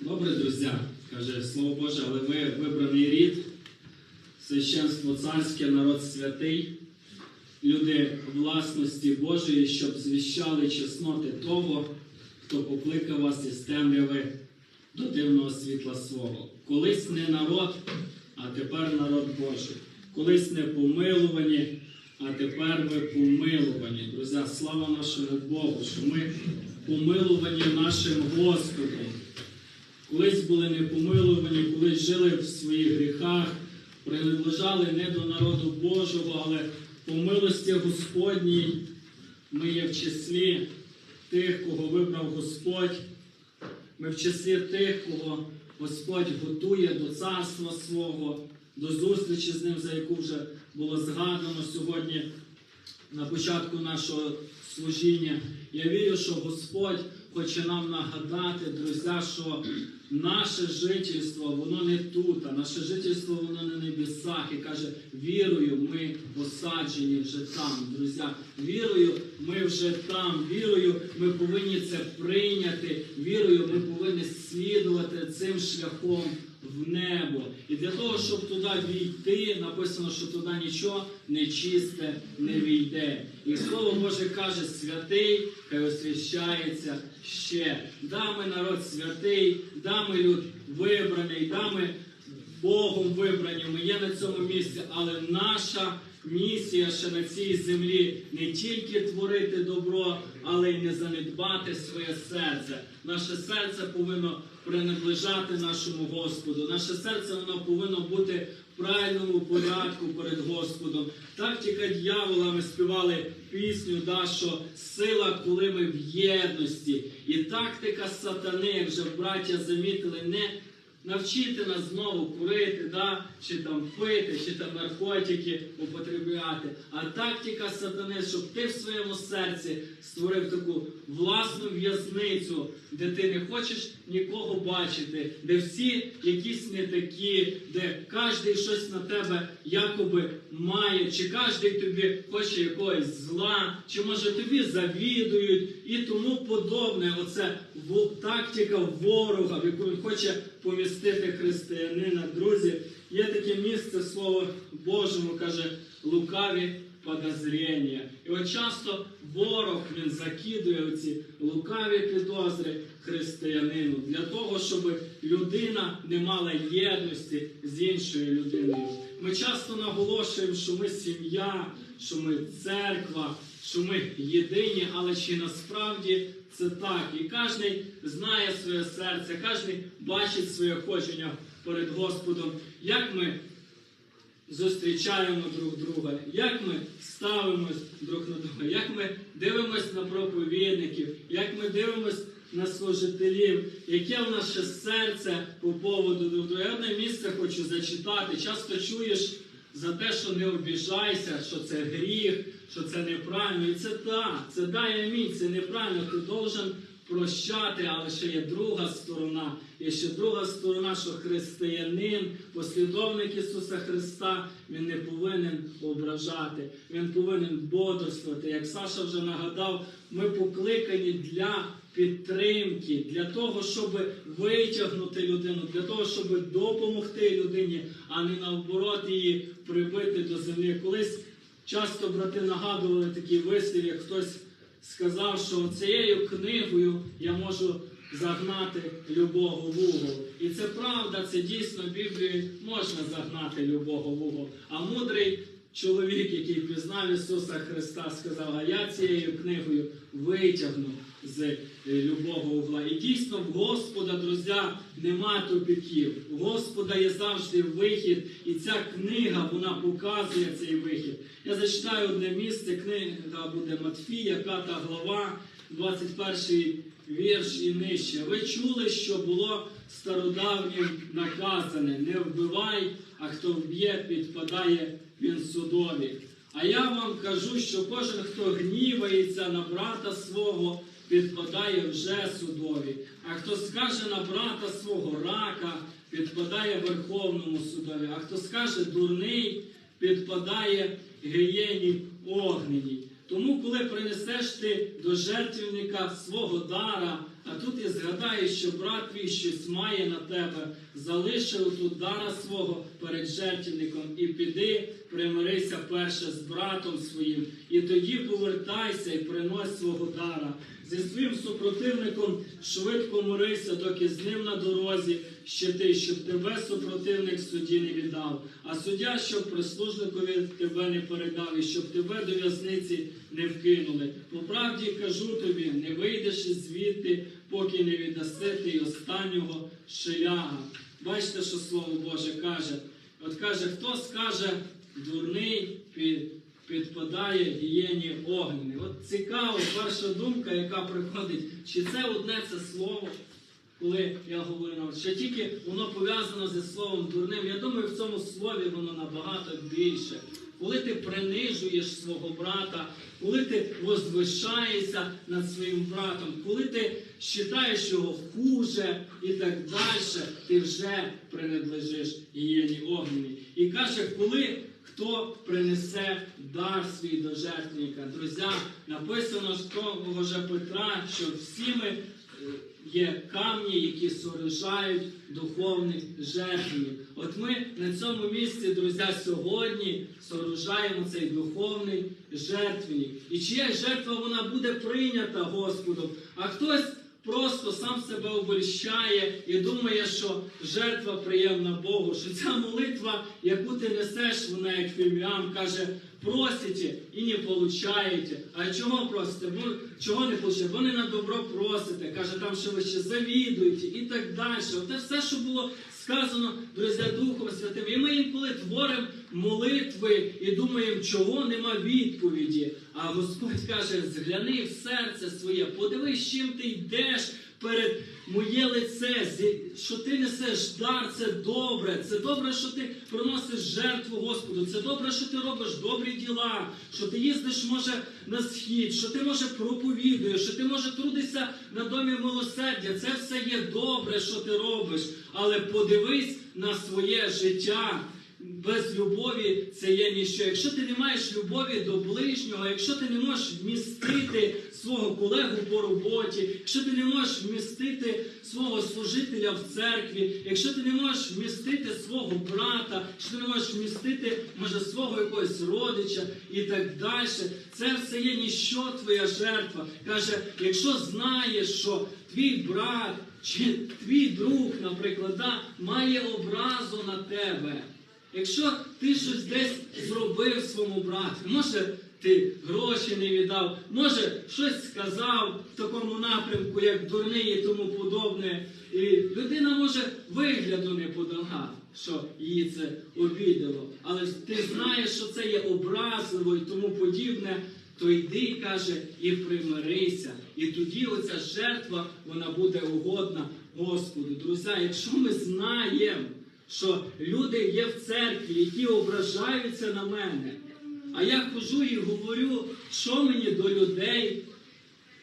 Добре, друзі, каже Слово Боже, але ви вибраний рід, священство царське, народ святий, люди власності Божої, щоб звіщали чесноти того, хто покликав вас із темряви до дивного світла свого. Колись не народ, а тепер народ Божий. Колись не помилувані, а тепер ви помилувані. Друзі, слава нашому Богу, що ми помилувані нашим Господом. Колись були не помилувані, колись жили в своїх гріхах, принадлежали не до народу Божого, але по милості Господній ми є в числі тих, кого вибрав Господь. Ми в числі тих, кого Господь готує до царства свого, до зустрічі з ним, за яку вже було згадано сьогодні на початку нашого служіння. Я вірю, що Господь хоче нам нагадати, друзі, що наше жительство, воно не тут, а наше жительство, воно на небесах. І каже, вірою ми посаджені вже там, друзі. Вірою ми вже там, вірою ми повинні це прийняти, вірою ми повинні слідувати цим шляхом в небо. І для того, щоб туди війти, написано, що туди нічого нечисте не війде. І Слово Боже каже, святий, хай освящається ще. Да, ми народ святий, да, ми люд вибраний, да, ми Богом вибрані, ми є на цьому місці, але наша місія ще на цій землі не тільки творити добро, але й не занедбати своє серце. Наше серце повинно принадлежати нашому Господу. Наше серце воно повинно бути в правильному порядку перед Господом. Тактика дьявола ми співали пісню, да, що сила, коли ми в єдності. І тактика сатани, вже браття замітили, не навчити нас знову курити, да? чи там пити, чи там наркотики употребляти. А тактика сатани, щоб ти в своєму серці створив таку власну в'язницю, де ти не хочеш нікого бачити, де всі якісь не такі, де кожен щось на тебе якоби має, чи кожен тобі хоче якогось зла, чи може тобі завідують і тому подобне. Оце тактика ворога, в яку він хоче помістити християнина. Друзі, є таке місце Слово Божому, каже, лукаві подозріння. І от часто ворог він закидує оці лукаві підозри християнину для того, щоб людина не мала єдності з іншою людиною. Ми часто наголошуємо, що ми сім'я, що ми церква, що ми єдині, але чи насправді це так? І кожен знає своє серце, кожен бачить своє хочення перед Господом, як ми зустрічаємо друг друга, як ми ставимось друг на друга, як ми дивимось на проповідників, як ми дивимось на служителів, яке в нас ще серце по поводу друг друга. Я одне місце хочу зачитати. Часто чуєш за те, що не обіжайся, що це гріх, що це неправильно. І це так, це дай амінь, це неправильно. Ти должен прощати, але ще є друга сторона. Є ще друга сторона, що християнин, послідовник Ісуса Христа, він не повинен ображати, він повинен бодрствувати. Як Саша вже нагадав, ми покликані для підтримки, для того, щоб витягнути людину, для того, щоб допомогти людині, а не наоборот її прибити до землі. Колись часто брати нагадували такий вислів, як хтось сказав, що цією книгою я можу загнати любого в угол. І це правда, це дійсно біблію можна загнати любого в угол. А мудрий чоловік, який пізнав Ісуса Христа, сказав, а я цією книгою витягну з е, любого угла. І дійсно в Господа, друзі, нема тупиків. У Господа є завжди вихід, і ця книга вона показує цей вихід. Я зачитаю одне місце, книга буде Матфія, 5 глава, 21 вірш і нижче. Ви чули, що було стародавнім наказане: не вбивай, а хто вб'є, підпадає він судові. А я вам кажу, що кожен, хто гнівається на брата свого, підпадає вже судові. А хто скаже на брата свого рака, підпадає Верховному судові. А хто скаже дурний, підпадає гієні огненій. Тому, коли принесеш ти до жертвівника свого дара, а тут і згадаєш, що брат твій щось має на тебе, залишив тут дара свого перед жертівником. І піди, примирися перше з братом своїм, і тоді повертайся і принось свого дара. Зі своїм супротивником швидко мирися, доки з ним на дорозі ще ти, щоб тебе супротивник судді не віддав, а суддя, щоб прислужникові тебе не передав, і щоб тебе до в'язниці не вкинули. По правді кажу тобі, не вийдеш із звідти, поки не віддаси ти останнього шеляга. Бачите, що слово Боже каже. От каже, хто скаже дурний під, підпадає гієні огнені. От цікаво, перша думка, яка приходить, чи це одне це слово, коли я говорю нам, що тільки воно пов'язано зі словом дурним. Я думаю, в цьому слові воно набагато більше. Коли ти принижуєш свого брата, коли ти возвишаєшся над своїм братом, коли ти вважаєш його хуже і так далі, ти вже принадлежиш гієні огнені. І каже, коли хто принесе дар свій до жертвника. Друзі, написано з того же Петра, що всі ми е, є камні, які сооружають духовний жертвенник. От ми на цьому місці, друзі, сьогодні сооружаємо цей духовний жертвенник. І чия жертва вона буде прийнята Господом, а хтось просто сам себе обольщає і думає, що жертва приємна Богу, що ця молитва, яку ти несеш, вона як фіміам, каже, просите і не получаєте. А чого просите? Бо чого не получаєте? Бо не на добро просите. Каже, там, що ви ще завідуєте і так далі. Оте все, що було сказано, друзі, Духом Святим. І ми інколи творимо молитви і думаємо, чого нема відповіді. А Господь каже: згляни в серце своє, подивись, чим ти йдеш перед моє лице, що ти несеш дар, це добре. Це добре, що ти приносиш жертву Господу. Це добре, що ти робиш добрі діла, що ти їздиш, може, на схід, що ти може проповідуєш, що ти може трудишся на домі милосердя. Це все є добре, що ти робиш. Але подивись на своє життя. Без любові це є ніщо. Якщо ти не маєш любові до ближнього, якщо ти не можеш вмістити свого колегу по роботі, якщо ти не можеш вмістити свого служителя в церкві, якщо ти не можеш вмістити свого брата, якщо ти не можеш вмістити, може, свого якогось родича і так далі, це все є ніщо твоя жертва. Каже, якщо знаєш, що твій брат чи твій друг, наприклад, має образу на тебе. Якщо ти щось десь зробив своєму брату, може ти гроші не віддав, може щось сказав в такому напрямку, як дурний і тому подобне, і людина може вигляду не подала, що її це обідало. Але ти знаєш, що це є образливо і тому подібне, то йди, каже, і примирися. І тоді оця жертва вона буде угодна Господу. Друзі, якщо ми знаємо, що люди є в церкві, які ображаються на мене. А я хожу і говорю, що мені до людей.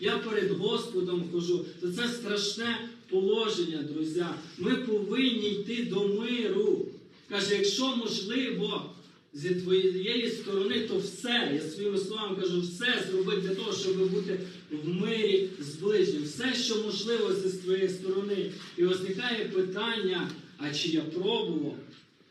Я перед Господом хожу. То це страшне положення, друзі. Ми повинні йти до миру. Каже, якщо можливо, зі твоєї сторони, то все, я своїми словами кажу, все зробити для того, щоб бути в мирі з ближнім. Все, що можливо зі твоєї сторони. І возникає питання, а чи я пробував?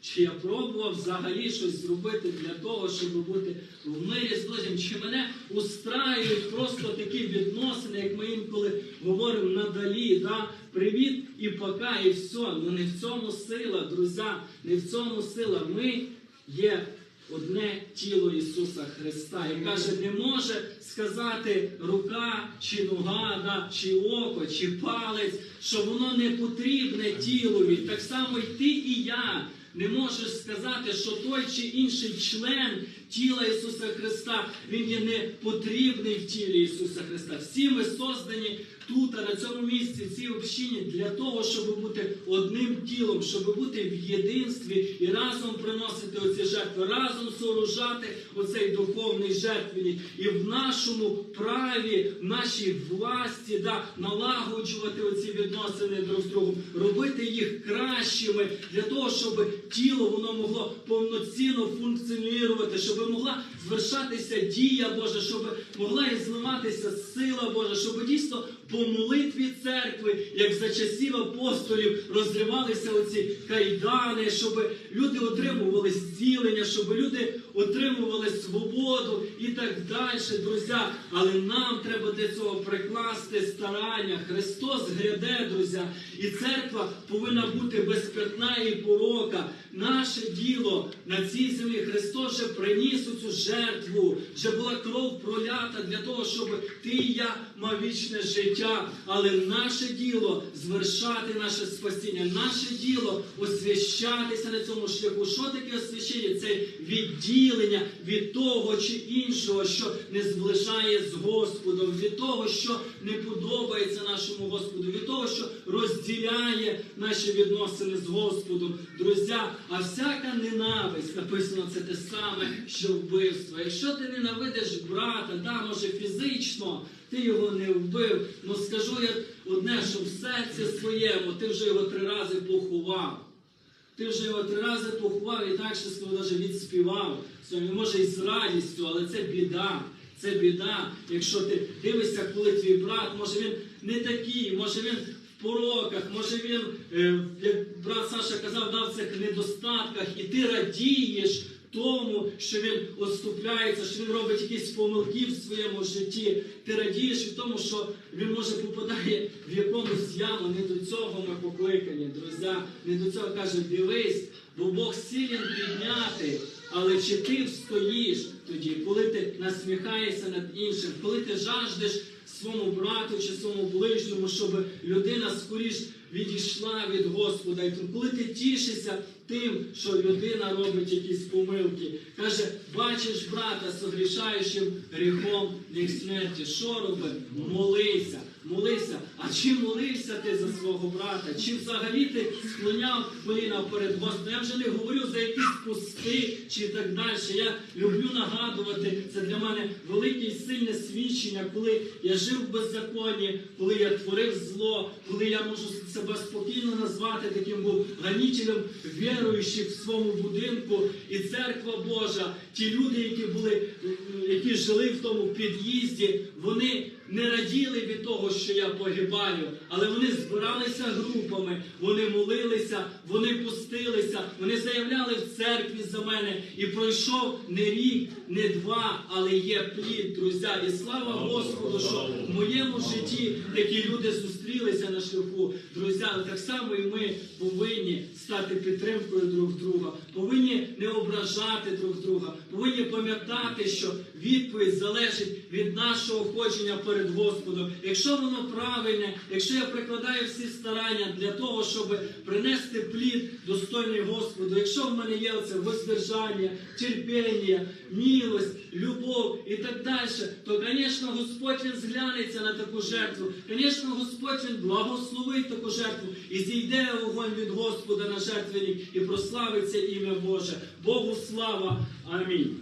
Чи я пробував взагалі щось зробити для того, щоб бути в мирі з ближнім? Чи мене устраюють просто такі відносини, як ми інколи говоримо надалі, да? привіт і пока, і все. Ну не в цьому сила, друзі, не в цьому сила. Ми є одне тіло Ісуса Христа. І каже, не може сказати рука, чи нога, да, чи око, чи палець, що воно не потрібне тілові. Так само й ти і я. Не можеш сказати, що той чи інший член тіла Ісуса Христа, він є не потрібний в тілі Ісуса Христа. Всі ми создані тут, на цьому місці, в цій общині, для того, щоб бути одним тілом, щоб бути в єдинстві і разом приносити оці жертви, разом сооружати оцей духовний жертвенник. І в нашому праві, в нашій власті, да, налагоджувати оці відносини друг з другом, робити їх кращими для того, щоб тіло воно могло повноцінно функціонувати, щоб могла звершатися дія Божа, щоб могла і зливатися сила Божа, щоб дійсно по молитві церкви, як за часів апостолів, розривалися оці кайдани, щоб люди отримували зцілення, щоб люди отримували свободу і так далі, друзі. Але нам треба для цього прикласти старання. Христос гряде, друзі, і церква повинна бути без пятна і порока. Наше діло на цій землі Христос вже приніс цю жертву, вже була кров пролята для того, щоб ти і я мав вічне життя. Але наше діло звершати наше спасіння, наше діло освящатися на цьому шляху. Що таке освящення? Це відділення від того чи іншого, що не зближає з Господом, від того, що не подобається нашому Господу, від того, що розділяє наші відносини з Господом. Друзі, а всяка ненависть, написано це те саме, що вбивство. Якщо ти ненавидиш брата, да, може фізично, ти його не вбив. Ну скажу я одне, що в серці своєму ти вже його три рази поховав. Ти вже його три рази поховав і так ще скажу, навіть відспівав. Сьогодні, може і з радістю, але це біда. Це біда. Якщо ти дивишся, коли твій брат, може він не такий, може він в пороках, може він, е, як брат Саша казав, дав цих недостатках, і ти радієш тому, що він отступляється, що він робить якісь помилки в своєму житті. Ти радієш в тому, що він може попадає в якомусь яму. Не до цього ми покликані, друзі. Не до цього каже, дивись, бо Бог силен підняти. Але чи ти встоїш тоді, коли ти насміхаєшся над іншим, коли ти жаждеш своєму брату чи своєму ближньому, щоб людина скоріш відійшла від Господа, і коли ти тішишся тим, що людина робить якісь помилки, каже, бачиш брата согрішаючим гріхом для смерті. Що робить? Молися. Молися, а чи молився ти за свого брата? Чи взагалі ти склоняв коліна перед Господом? Я вже не говорю за якісь пусти чи так далі. Я люблю нагадувати, це для мене велике і сильне свідчення, коли я жив в беззаконні, коли я творив зло, коли я можу себе спокійно назвати таким був ганітелем віруючих в своєму будинку, і церква Божа, ті люди, які були, які жили в тому під'їзді, вони не раділи від того, що я погибаю, але вони збиралися групами, вони молилися, вони пустилися, вони заявляли в церкві за мене. І пройшов не рік, не два, але є плід, друзі. І слава Господу, що в моєму житті такі люди зустрілися на шляху. Друзі, так само і ми повинні стати підтримкою друг друга, повинні не ображати друг друга, повинні пам'ятати, що відповідь залежить від нашого ходження перед Господом. Якщо воно правильне, якщо я прикладаю всі старання для того, щоб принести плід достойний Господу, якщо в мене є оце воздержання, терпіння, милость, любов і так далі, то, звісно, Господь він зглянеться на таку жертву. Звісно, Господь він благословить таку жертву і зійде вогонь від Господа на жертвенник і прославиться ім'я Боже. Богу слава. Амінь.